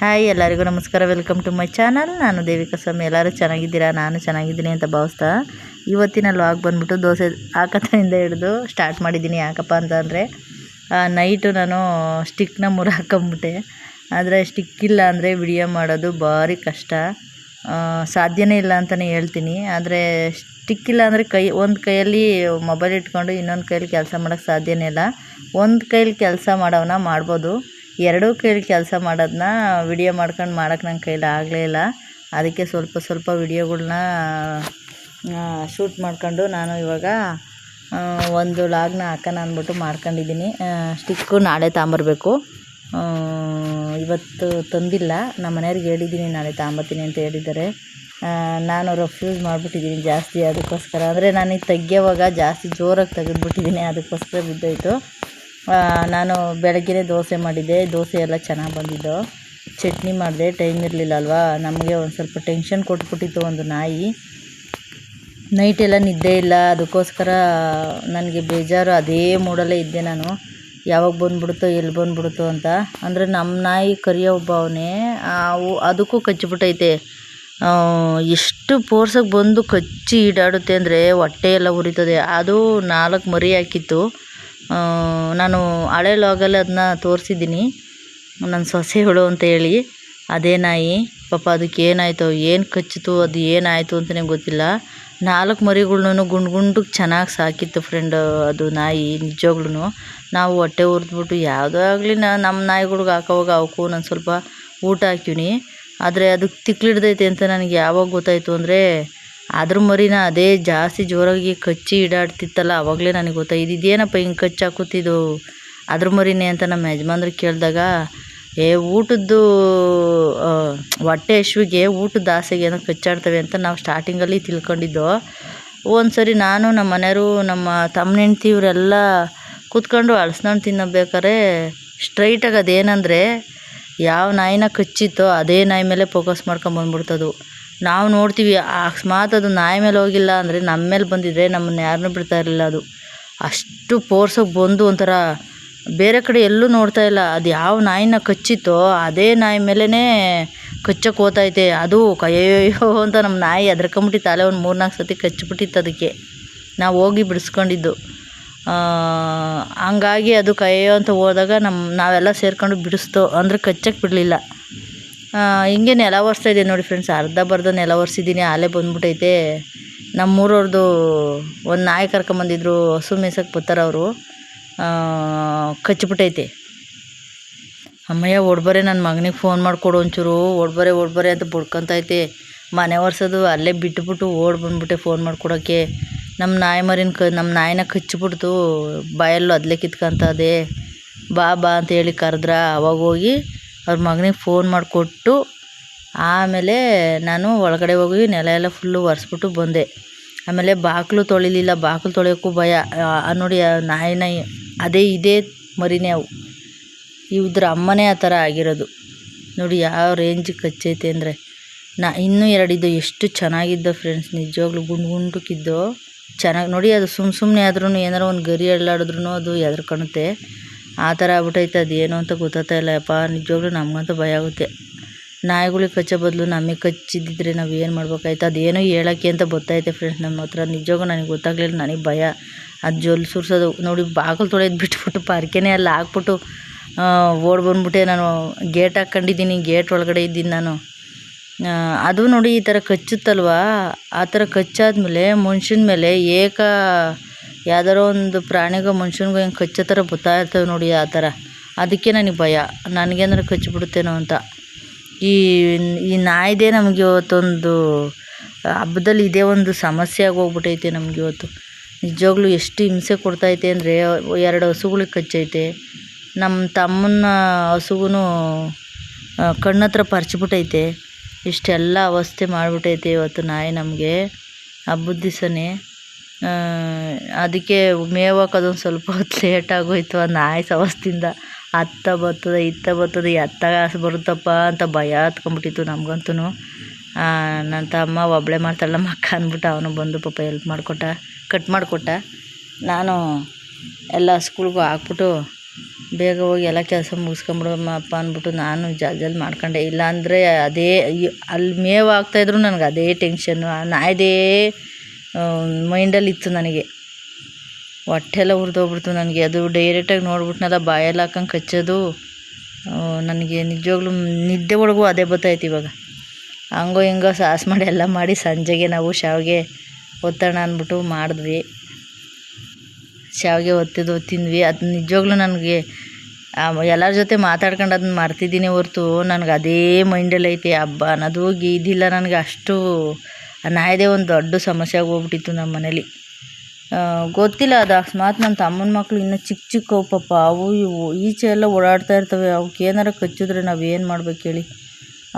Hi, ಎಲ್ಲರಿಗೂ ನಮಸ್ಕಾರ. Welcome to my channel ನಾನು ದೇವಿಕಾ ಸ್ವಾಮಿ. ಎಲ್ಲರೂ ಚೆನ್ನಾಗಿದ್ದೀರಾ? ನಾನು ಚೆನ್ನಾಗಿದ್ದೀನಿ ಅಂತ ಭಾವಿಸ್ತಾ ಇವತ್ತಿನ ಲಾಗ್ ಬಂದ್ಬಿಟ್ಟು ದೋಸೆ ಹಾಕತ್ತಿಂದ ಹಿಡಿದು ಸ್ಟಾರ್ಟ್ ಮಾಡಿದ್ದೀನಿ. ಯಾಕಪ್ಪ ಅಂತಂದರೆ ನೈಟು ನಾನು ಸ್ಟಿಕ್ನ ಮುರ ಹಾಕೊಂಬಿಟ್ಟೆ. ಆದರೆ ಸ್ಟಿಕ್ ಇಲ್ಲ ಅಂದರೆ ವಿಡಿಯೋ ಮಾಡೋದು ಭಾರಿ ಕಷ್ಟ. ಸಾಧ್ಯನೇ ಇಲ್ಲ ಅಂತಲೇ ಹೇಳ್ತೀನಿ. ಆದರೆ ಸ್ಟಿಕ್ ಇಲ್ಲ ಅಂದರೆ ಕೈ, ಒಂದು ಕೈಯಲ್ಲಿ ಮೊಬೈಲ್ ಇಟ್ಕೊಂಡು ಇನ್ನೊಂದು ಕೈಯಲ್ಲಿ ಕೆಲಸ ಮಾಡೋಕ್ಕೆ ಸಾಧ್ಯನೇ ಇಲ್ಲ. ಒಂದು ಕೈಯಲ್ಲಿ ಕೆಲಸ ಮಾಡೋವನ್ನ ಮಾಡ್ಬೋದು. ಎರಡೂ ಕೈಲಿ ಕೆಲಸ ಮಾಡೋದನ್ನ ವಿಡಿಯೋ ಮಾಡ್ಕೊಂಡು ಮಾಡೋಕೆ ನನ್ನ ಕೈಲಿ ಆಗಲೇ ಇಲ್ಲ. ಅದಕ್ಕೆ ಸ್ವಲ್ಪ ಸ್ವಲ್ಪ ವಿಡಿಯೋಗಳನ್ನ ಶೂಟ್ ಮಾಡ್ಕೊಂಡು ನಾನು ಇವಾಗ ಒಂದು ಲಾಗ್ನ ಹಾಕೋಣ ಅಂದ್ಬಿಟ್ಟು ಮಾಡ್ಕೊಂಡಿದ್ದೀನಿ. ಸ್ಟಿಕ್ಕು ನಾಳೆ ತಗೊಂಬರ್ಬೇಕು. ಇವತ್ತು ತಂದಿಲ್ಲ. ನಮ್ಮ ಮನೆಯವ್ರಿಗೆ ಹೇಳಿದ್ದೀನಿ ನಾಳೆ ತಾಂಬತ್ತೀನಿ ಅಂತ ಹೇಳಿದ್ದಾರೆ. ನಾನು ರಫ್ಯೂಸ್ ಮಾಡಿಬಿಟ್ಟಿದ್ದೀನಿ ಜಾಸ್ತಿ. ಅದಕ್ಕೋಸ್ಕರ. ಅಂದರೆ ನಾನು ತೆಗಿಯೋವಾಗ ಜಾಸ್ತಿ ಜೋರಾಗಿ ತೆಗೆದುಬಿಟ್ಟಿದ್ದೀನಿ. ಅದಕ್ಕೋಸ್ಕರ ಬಿದ್ದೋಯ್ತು. ನಾನು ಬೆಳಗ್ಗೆಯೇ ದೋಸೆ ಮಾಡಿದ್ದೆ. ದೋಸೆ ಎಲ್ಲ ಚೆನ್ನಾಗಿ ಬಂದಿದ್ದು. ಚಟ್ನಿ ಮಾಡಿದೆ. ಟೈಮ್ ಇರಲಿಲ್ಲ ಅಲ್ವಾ ನಮಗೆ ಒಂದು ಸ್ವಲ್ಪ ಟೆನ್ಷನ್ ಕೊಟ್ಬಿಟ್ಟಿತ್ತು ಒಂದು ನಾಯಿ. ನೈಟ್ ಎಲ್ಲ ನಿದ್ದೆ ಇಲ್ಲ. ಅದಕ್ಕೋಸ್ಕರ ನನಗೆ ಬೇಜಾರು. ಅದೇ ಮೂಡಲ್ಲೇ ಇದ್ದೆ ನಾನು. ಯಾವಾಗ ಬಂದುಬಿಡುತ್ತೋ, ಎಲ್ಲಿ ಬಂದ್ಬಿಡುತ್ತೋ ಅಂತ. ಅಂದರೆ ನಮ್ಮ ನಾಯಿ ಕರಿಯೋ ಒಬ್ಬ ಅವನೇ, ಅವು ಅದಕ್ಕೂ ಕಚ್ಚಿಬಿಟ್ಟೈತೆ. ಎಷ್ಟು ಫೋರ್ಸಾಗಿ ಬಂದು ಕಚ್ಚಿ ಈಡಾಡುತ್ತೆ ಅಂದರೆ ಹೊಟ್ಟೆ ಎಲ್ಲ ಉರಿತದೆ. ಅದು ನಾಲ್ಕು ಮರಿ ಹಾಕಿತ್ತು. ನಾನು ಹಳೆ ಲಾಗಲ್ಲಿ ಅದನ್ನ ತೋರಿಸಿದ್ದೀನಿ. ನನ್ನ ಸೊಸೆಗಳು ಅಂತ ಹೇಳಿ. ಅದೇ ನಾಯಿ. ಪಾಪ ಅದಕ್ಕೆ ಏನಾಯಿತು, ಏನು ಕಚ್ಚಿತು, ಅದು ಏನಾಯಿತು ಅಂತಲೇ ಗೊತ್ತಿಲ್ಲ. ನಾಲ್ಕು ಮರಿಗಳ್ನೂ ಗುಂಡು ಗುಂಡಕ್ಕೆ ಚೆನ್ನಾಗಿ ಸಾಕಿತ್ತು ಫ್ರೆಂಡ್ ಅದು ನಾಯಿ ನಿಜವಾಗ್ಲೂ ನಾವು ಹೊಟ್ಟೆ ಉರಿದ್ಬಿಟ್ಟು ಯಾವುದೋ ಆಗಲಿ ನಮ್ಮ ನಾಯಿಗಳ್ಗೆ ಹಾಕೋವಾಗ ಅವಕ್ಕೂ ನಾನು ಸ್ವಲ್ಪ ಊಟ ಹಾಕಿವ್ನಿ ಆದರೆ ಅದಕ್ಕೆ ತಿಕ್ಲಿಡ್ದೈತೆ ಅಂತ ನನಗೆ ಯಾವಾಗ ಗೊತ್ತಾಯಿತು ಅಂದರೆ ಅದ್ರ ಮರಿನ ಅದೇ ಜಾಸ್ತಿ ಜೋರಾಗಿ ಕಚ್ಚಿ ಈಡಾಡ್ತಿತ್ತಲ್ಲ ಅವಾಗಲೇ ನನಗೆ ಗೊತ್ತಾಯ್ತು ಇದೇನಪ್ಪ ಹಿಂಗೆ ಕಚ್ಚಿ ಹಾಕುತ್ತಿದ್ದು ಅದ್ರ ಮರಿನೇ ಅಂತ ನಮ್ಮ ಯಜಮಾನ್ರಿಗೆ ಕೇಳಿದಾಗ, ಏ, ಊಟದ್ದು ಹೊಟ್ಟೆ ಹಶ್ವಿಗೆ ಊಟದ ಆಸೆಗೆ ಏನೋ ಕಚ್ಚಾಡ್ತವೆ ಅಂತ ನಾವು ಸ್ಟಾರ್ಟಿಂಗಲ್ಲಿ ತಿಳ್ಕೊಂಡಿದ್ದು. ಒಂದು ಸರಿ ನಾನು ನಮ್ಮ ಮನೆಯವರು, ನಮ್ಮ ತಮ್ಮನ ಹೆಂಡ್ತಿ ಇವರೆಲ್ಲ ಕೂತ್ಕೊಂಡು ಅಳ್ಸ್ಕೊಂಡು ತಿನ್ನಬೇಕಾರೆ ಸ್ಟ್ರೈಟಾಗಿ ಅದೇನಂದರೆ, ಯಾವ ನಾಯಿನ ಕಚ್ಚಿತ್ತೋ ಅದೇ ನಾಯಿ ಮೇಲೆ ಫೋಕಸ್ ಮಾಡ್ಕೊಂಬಂದ್ಬಿಡ್ತದು ನಾವು ನೋಡ್ತೀವಿ, ಅಕಸ್ಮಾತ್ ಅದು ನಾಯಿ ಮೇಲೆ ಹೋಗಿಲ್ಲ ಅಂದರೆ ನಮ್ಮ ಮೇಲೆ ಬಂದಿದ್ರೆ ನಮ್ಮನ್ನು ಯಾರನ್ನೂ ಬಿಡ್ತಾ ಇರಲಿಲ್ಲ ಅದು. ಅಷ್ಟು ಫೋರ್ಸಾಗಿ ಬಂದು ಒಂಥರ ಬೇರೆ ಕಡೆ ಎಲ್ಲೂ ನೋಡ್ತಾ ಇಲ್ಲ. ಅದು ಯಾವ ನಾಯಿನ ಕಚ್ಚಿತ್ತೋ ಅದೇ ನಾಯಿ ಮೇಲೇ ಕಚ್ಚಕ್ಕೆ ಹೋತೈತೆ. ಅದು ಕಯ್ಯೋ ಅಂತ ನಮ್ಮ ನಾಯಿ ಹೆದ್ರಕೊಂಬಿಟ್ಟಿತ್ತು. ಅಲ್ಲೇ ಒಂದು ಮೂರ್ನಾಲ್ಕು ಸತಿ ಕಚ್ಚಿಬಿಟ್ಟಿತ್ತು ಅದಕ್ಕೆ. ನಾವು ಹೋಗಿ ಬಿಡಿಸ್ಕೊಂಡಿದ್ದು. ಹಂಗಾಗಿ ಅದು ಕಯ್ಯೋ ಅಂತ ಹೋದಾಗ ನಮ್ಮ ನಾವೆಲ್ಲ ಸೇರ್ಕೊಂಡು ಬಿಡಿಸ್ತೋ ಅಂದರೆ ಕಚ್ಚಕ್ಕೆ ಬಿಡಲಿಲ್ಲ. ಹಿಂಗೆ ನೆಲ ಇದೆ ನೋಡಿ ಫ್ರೆಂಡ್ಸ್ ಅರ್ಧ ಬರ್ಧ ನೆಲ ಒರೆಸಿದ್ದೀನಿ ಆಲೆ ಬಂದ್ಬಿಟ್ಟೈತೆ ನಮ್ಮೂರವ್ರದ್ದು ಒಂದು ನಾಯಿ ಕರ್ಕೊಂಬಂದಿದ್ರು, ಹಸು ಮೇಸಕ್ಕೆ ಬರ್ತಾರೆ ಅವರು. ಕಚ್ಚಿಬಿಟ್ಟೈತೆ ಅಮ್ಮಯ್ಯ ಒಡ್ಬರೆ ನನ್ನ ಮಗನಿಗೆ ಫೋನ್ ಮಾಡಿಕೊಡು ಒಂಚೂರು. ಓಡ್ಬರೇ ಒಡ್ಬರೆ ಅಂತ ಬುಡ್ಕೊತೈತೆ. ಮನೆ ಒರೆಸೋದು, ಅಲ್ಲೇ ಬಿಟ್ಟುಬಿಟ್ಟು ಓಡಿ ಬಂದ್ಬಿಟ್ಟೆ ಫೋನ್ ಮಾಡ್ಕೊಡೋಕ್ಕೆ ನಮ್ಮ ನಾಯಿ ಮರಿನ ಕ ನಮ್ಮ ನಾಯಿನ ಕಚ್ಚಿಬಿಡ್ತು ಬಾಯಲ್ಲೂ ಅದಲೇ ಕಿತ್ಕೊಂತದೆ. ಬಾ ಬಾ ಅಂತ ಹೇಳಿ ಕರೆದ್ರ. ಅವಾಗ ಹೋಗಿ ಅವ್ರ ಮಗನಿಗೆ ಫೋನ್ ಮಾಡಿಕೊಟ್ಟು ಆಮೇಲೆ ನಾನು ಒಳಗಡೆ ಹೋಗಿ ನೆಲ ಎಲ್ಲ ಫುಲ್ಲು ಒರೆಸ್ಬಿಟ್ಟು ಬಂದೆ. ಆಮೇಲೆ ಬಾಗಿಲು ತೊಳಿಲಿಲ್ಲ ಬಾಗಿಲು ತೊಳೆಯೋಕ್ಕೂ ಭಯ. ನೋಡಿ ನಾಯಿ ನಾಯಿ ಅದೇ ಇದೇ ಮರಿನೇ ಅವು. ಇವ್ರ ಅಮ್ಮನೇ ಆ ಥರ ಆಗಿರೋದು. ನೋಡಿ ಯಾವ ರೇಂಜಿಗೆ ಕಚ್ಚೈತೆ ಅಂದರೆ. ನಾ ಇನ್ನೂ ಎರಡಿದ್ದು ಎಷ್ಟು ಚೆನ್ನಾಗಿದ್ದೋ ಫ್ರೆಂಡ್ಸ್ ನಿಜವಾಗ್ಲೂ ಗುಂಡು ಗುಂಡುಕಿದ್ದು ಚೆನ್ನಾಗಿ ನೋಡಿ ಅದು ಸುಮ್ಮ ಸುಮ್ಮನೆ ಆದ್ರೂ ಏನಾರು ಒಂದು ಗರಿ ಅಳ್ಳಾಡಿದ್ರು ಅದು ಎದ್ರಕೊಳುತ್ತೆ ಆ ಥರ ಆಗ್ಬಿಟೈತೆ ಅದು ಏನು ಅಂತ ಗೊತ್ತಾಗ್ತಾ ಇಲ್ಲ. ಯಪ್ಪ, ನಿಜವಾಗ್ಲೂ ನಮಗಂತೂ ಭಯ ಆಗುತ್ತೆ. ನಾಯಿಗಳಿಗೆ ಕಚ್ಚೋ ಬದಲು ನಮಗೆ ಕಚ್ಚಿದ್ದಿದ್ರೆ ನಾವು ಏನು ಮಾಡ್ಬೇಕಾಯ್ತು? ಅದೇನೋ ಹೇಳೋಕ್ಕೆ ಅಂತ ಗೊತ್ತಾಯ್ತೆ ಫ್ರೆಂಡ್ಸ್ ನಮ್ಮ ಹತ್ರ. ನಿಜವಾಗೂ ನನಗೆ ಗೊತ್ತಾಗಲಿಲ್ಲ, ನನಗೆ ಭಯ. ಅದು ಜೊಲ್ ಸುರ್ಸೋದು. ನೋಡಿ, ಬಾಗಿಲು ತೊಳೆದು ಬಿಟ್ಬಿಟ್ಟು ಪಾರ್ಕೆನೇ ಅಲ್ಲಿ ಹಾಕ್ಬಿಟ್ಟು ಓಡ್ ಬಂದ್ಬಿಟ್ಟೆ ನಾನು. ಗೇಟ್ ಹಾಕ್ಕೊಂಡಿದ್ದೀನಿ, ಗೇಟ್ ಒಳಗಡೆ ಇದ್ದೀನಿ ನಾನು. ಅದು ನೋಡಿ ಈ ಥರ ಕಚ್ಚುತ್ತಲ್ವಾ? ಆ ಥರ ಕಚ್ಚಾದ್ಮೇಲೆ, ಮನುಷ್ಯನ ಮೇಲೆ ಏಕ ಯಾವ್ದಾರೋ ಒಂದು ಪ್ರಾಣಿಗೋ ಮನುಷ್ಯನಿಗೋ ಹೆಂಗೆ ಕಚ್ಚೋ ಥರ ಇರ್ತವೆ ನೋಡಿ ಆ ಥರ. ಅದಕ್ಕೆ ನನಗೆ ಭಯ. ನನಗೆ ಅಂದ್ರೆ ಕಚ್ಚಿಬಿಡುತ್ತೇನೋ ಅಂತ. ಈ ಈ ನಾಯಿದೇ ನಮಗೆ ಇವತ್ತೊಂದು, ಹಬ್ಬದಲ್ಲಿ ಇದೇ ಒಂದು ಸಮಸ್ಯೆ ಆಗಿ ಹೋಗ್ಬಿಟ್ಟೈತೆ ನಮ್ಗೆ ಇವತ್ತು. ನಿಜವಾಗ್ಲೂ ಎಷ್ಟು ಹಿಂಸೆ ಕೊಡ್ತೈತೆ ಅಂದರೆ ಎರಡು ಹಸುಗಳಿಗೆ ಕಚ್ಚೈತೆ. ನಮ್ಮ ತಮ್ಮನ ಹಸುಗೂ ಕಣ್ಣತ್ರ ಪರ್ಚಿಬಿಟ್ಟೈತೆ ಇಷ್ಟೆಲ್ಲ ಅವಸ್ಥೆ ಮಾಡಿಬಿಟ್ಟೈತೆ ಇವತ್ತು ನಾಯಿ ನಮಗೆ. ಹಬ್ಬದ ದಿವಸನೇ. ಅದಕ್ಕೆ ಮೇವು ಹಾಕೋದೊಂದು ಸ್ವಲ್ಪ ಹೊತ್ತು ಲೇಟ್ ಆಗೋಯ್ತು. ಆ ನಾಯಿ ಸವಸ್ತಿಂದ ಅತ್ತ ಬರ್ತದೆ, ಇತ್ತ ಬರ್ತದೆ, ಎತ್ತ ಬರುತ್ತಪ್ಪ ಅಂತ ಭಯ ಹತ್ಕೊಂಬಿಟ್ಟಿತ್ತು ನಮಗಂತೂ ನನ್ನ ತಮ್ಮ ಒಬ್ಬಳೇ ಮಾಡ್ತಾಳಲ್ಲ ಮಕ್ಕ ಅಂದ್ಬಿಟ್ಟು ಅವನು ಬಂದು ಪಾಪ ಹೆಲ್ಪ್ ಮಾಡಿಕೊಟ್ಟ ಕಟ್ ಮಾಡಿಕೊಟ್ಟ. ನಾನು ಎಲ್ಲ ಸ್ಕೂಲ್ಗೂ ಹಾಕ್ಬಿಟ್ಟು ಬೇಗ ಹೋಗಿ ಎಲ್ಲ ಕೆಲಸ ಮುಗಿಸ್ಕೊಂಬಿಡೋಮಪ್ಪ ಅಂದ್ಬಿಟ್ಟು ನಾನು ಜಲ್ದಿ ಮಾಡ್ಕೊಂಡೆ. ಇಲ್ಲಾಂದರೆ ಅದೇ ಅಲ್ಲಿ ಮೇವು ಹಾಕ್ತಾಯಿದ್ರು ನನಗೆ ಅದೇ ಟೆನ್ಷನ್ನು ನಾಯಿದೇ ಮೈಂಡಲ್ಲಿ ಇತ್ತು ನನಗೆ. ಹೊಟ್ಟೆಲ್ಲ ಉರಿದೋಗ್ಬಿಡ್ತು ನನಗೆ. ಅದು ಡೈರೆಕ್ಟಾಗಿ ನೋಡ್ಬಿಟ್ನಲ್ಲ, ಬಾಯಲ್ಲಿ ಹಾಕಂಗೆ ಕಚ್ಚೋದು. ನನಗೆ ನಿಜವಾಗ್ಲೂ ನಿದ್ದೆ ಒಳಗೂ ಅದೇ ಬತ್ತೈತೆ ಇವಾಗ. ಹಂಗೋ ಹಿಂಗೋ ಸಾಸ್ ಮಾಡಿ ಎಲ್ಲ ಮಾಡಿ ಸಂಜೆಗೆ ನಾವು ಶಾವಿಗೆ ಒತ್ತೋಣ ಅಂದ್ಬಿಟ್ಟು ಮಾಡಿದ್ವಿ. ಶಾವಿಗೆ ಒತ್ತಿದ್ದು ತಿಂದ್ವಿ. ಅದು ನಿಜವಾಗ್ಲೂ ನನಗೆ ಎಲ್ಲರ ಜೊತೆ ಮಾತಾಡ್ಕೊಂಡು ಅದನ್ನ ಮರ್ತಿದ್ದೀನಿ ಹೊರ್ತು. ನನಗೆ ಅದೇ ಮೈಂಡಲ್ಲಿ ಐತೆ ಹಬ್ಬ ಅನ್ನೋದು ಇದಿಲ್ಲ ನನಗೆ ಅಷ್ಟು ನಾಯಿದೇ ಒಂದು ದೊಡ್ಡ ಸಮಸ್ಯೆ ಆಗೋಗ್ಬಿಟ್ಟಿತ್ತು ನಮ್ಮ ಮನೇಲಿ. ಗೊತ್ತಿಲ್ಲ, ಅದು ಅಕಸ್ಮಾತ್ ನಮ್ಮ ತಮ್ಮನ ಮಕ್ಕಳು ಇನ್ನೂ ಚಿಕ್ಕ ಚಿಕ್ಕವು ಪಾಪ, ಅವು ಇವು, ಈಚೆ ಎಲ್ಲ ಓಡಾಡ್ತಾ ಇರ್ತವೆ ಅವಕ್ಕೆ ಏನಾರ ಕಚ್ಚಿದ್ರೆ ನಾವು ಏನು ಮಾಡ್ಬೇಕು ಹೇಳಿ.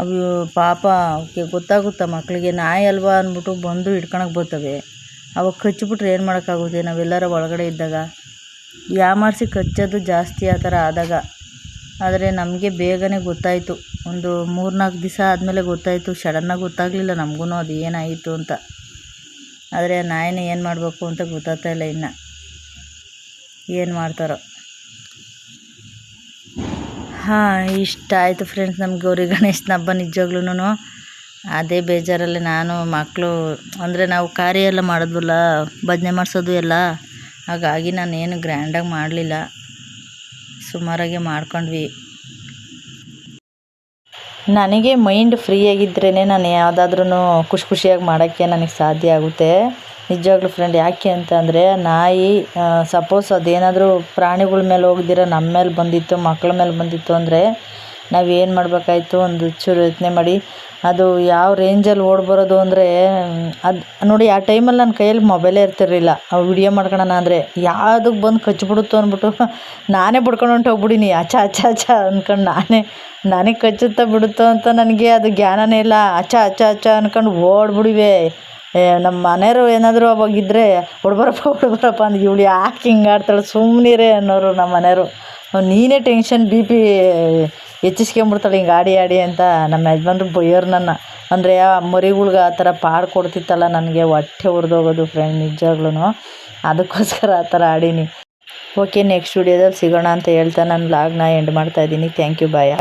ಅವು ಪಾಪ ಅವಕ್ಕೆ ಗೊತ್ತಾಗುತ್ತೆ ಮಕ್ಕಳಿಗೆ ನಾಯಿ ಅಲ್ವಾ ಅಂದ್ಬಿಟ್ಟು ಬಂದು ಹಿಡ್ಕೊಳಕ್ಕೆ ಬರ್ತವೆ. ಅವಾಗ ಕಚ್ಚಿಬಿಟ್ರೆ ಏನು ಮಾಡೋಕ್ಕಾಗುತ್ತೆ? ನಾವೆಲ್ಲರ ಒಳಗಡೆ ಇದ್ದಾಗ. ಯಾಮಾರಿಸಿ ಕಚ್ಚೋದು ಜಾಸ್ತಿ ಆ ಥರ ಆದಾಗ. ಆದರೆ ನಮಗೆ ಬೇಗನೆ ಗೊತ್ತಾಯಿತು. ಒಂದು ಮೂರು ನಾಲ್ಕು ದಿವಸ ಆದಮೇಲೆ ಗೊತ್ತಾಯಿತು. ಸಡನ್ನಾಗಿ ಗೊತ್ತಾಗಲಿಲ್ಲ ನಮಗೂ ಅದು ಏನಾಯಿತು ಅಂತ. ಆದರೆ ನಾಯಿನ ಏನು ಮಾಡಬೇಕು ಅಂತ ಗೊತ್ತಾಗ್ತಾ ಇಲ್ಲ ಇನ್ನು. ಏನು ಮಾಡ್ತಾರೋ. ಹಾಂ, ಇಷ್ಟ ಆಯಿತು ಫ್ರೆಂಡ್ಸ್ ನಮ್ಮ ಗೌರಿ ಗಣೇಶನ ಹಬ್ಬ ನಿಜವಾಗ್ಲೂ ಅದೇ ಬೇಜಾರಲ್ಲಿ ನಾನು ಮಕ್ಕಳು ಅಂದರೆ ನಾವು ಕಾರ್ಯ ಎಲ್ಲ ಮಾಡಿದ್ವಲ್ಲ, ಭಜನೆ ಮಾಡಿಸೋದು ಎಲ್ಲ. ಹಾಗಾಗಿ ನಾನೇನು ಗ್ರ್ಯಾಂಡಾಗಿ ಮಾಡಲಿಲ್ಲ. ಸುಮಾರಾಗೆ ಮಾಡ್ಕೊಂಡ್ವಿ. ನನಗೆ ಮೈಂಡ್ ಫ್ರೀ ಆಗಿದ್ರೇ ನಾನು ಯಾವುದಾದ್ರೂ ಖುಷಿ ಖುಷಿಯಾಗಿ ಮಾಡೋಕ್ಕೆ ನನಗೆ ಸಾಧ್ಯ ಆಗುತ್ತೆ. ನಿಜವಾಗ್ಲೂ ಫ್ರೆಂಡ್ ಯಾಕೆ ಅಂತಂದರೆ ನಾಯಿ ಸಪೋಸ್ ಅದೇನಾದರೂ ಪ್ರಾಣಿಗಳ ಮೇಲೆ ಹೋಗ್ದಿರ ನಮ್ಮ ಮೇಲೆ ಬಂದಿತ್ತು, ಮಕ್ಳ ಮೇಲೆ ಬಂದಿತ್ತು ಅಂದರೆ ನಾವು ಏನು ಮಾಡಬೇಕಾಯ್ತು ಒಂದು ಚೂರು ಯೋಚನೆ ಮಾಡಿ. ಅದು ಯಾವ ರೇಂಜಲ್ಲಿ ಓಡಿ ಬರೋದು ಅಂದರೆ, ಅದು ನೋಡಿ ಆ ಟೈಮಲ್ಲಿ ನನ್ನ ಕೈಯಲ್ಲಿ ಮೊಬೈಲೇ ಇರ್ತಿರಲಿಲ್ಲ. ಅವು ವಿಡಿಯೋ ಮಾಡ್ಕೊಳೋಣ ಅಂದರೆ ಯಾವುದಕ್ಕೆ ಬಂದು ಕಚ್ಚಿಬಿಡುತ್ತೋ ಅಂದ್ಬಿಟ್ಟು ನಾನೇ ಬಿಡ್ಕೊಂಡು ಹೊಂಟೋಗ್ಬಿಡೀನಿ ಅಚ್ಚ ಅಚ್ಚ ಅಚ್ಚ ಅಂದ್ಕೊಂಡು ನಾನೇ ನನಗೆ ಕಚ್ಚುತ್ತಾ ಬಿಡುತ್ತೋ ಅಂತ ನನಗೆ ಅದು ಜ್ಞಾನನೇ ಇಲ್ಲ. ಅಚ್ಚ ಅಚ್ಚ ಅಚ್ಚ ಅಂದ್ಕೊಂಡು ಓಡ್ಬಿಡಿವೆ ನಮ್ಮ ಮನೆಯವರು ಏನಾದರೂ ಅವಾಗಿದ್ದರೆ ಹೊಡ್ಬರಪ್ಪ ಹೊಡ್ಬರಪ್ಪ ಅಂದ್ರೆ ಇವಳು ಯಾಕೆ ಹಿಂಗೆ ಆಡ್ತಾಳೆ? ಸುಮ್ಮನಿರೇ ಅನ್ನೋರು ನಮ್ಮ ಮನೆಯವರು. ನೀನೇ ಟೆನ್ಷನ್ ಬಿ ಪಿ ಹೆಚ್ಚಿಸ್ಕೊಂಬಿಡ್ತಾಳೆ ಹಿಂಗೆ ಆಡಿ ಆಡಿ ಅಂತ ನಮ್ಮ ಯಜಮಾನ್ರು ಬೈಯೋರು ನನ್ನ ಅಂದರೆ ಆ ಮರಿಗಳ್ಗೆ ಆ ಥರ ಪಾಡು ಕೊಡ್ತಿತ್ತಲ್ಲ ನನಗೆ, ಹೊಟ್ಟೆ ಉರಿದೋಗೋದು ಫ್ರೆಂಡ್ ನಿಜವಾಗ್ಲೂ ಅದಕ್ಕೋಸ್ಕರ ಆ ಥರ ಆಡೀನಿ. ಓಕೆ ನೆಕ್ಸ್ಟ್ ವಿಡಿಯೋದಲ್ಲಿ ಸಿಗೋಣ ಅಂತ ಹೇಳ್ತಾ ನಾನು ಲಾಗ್ನ ಎಂಡ್ ಮಾಡ್ತಾಯಿದ್ದೀನಿ ಥ್ಯಾಂಕ್ ಯು ಬಾಯ್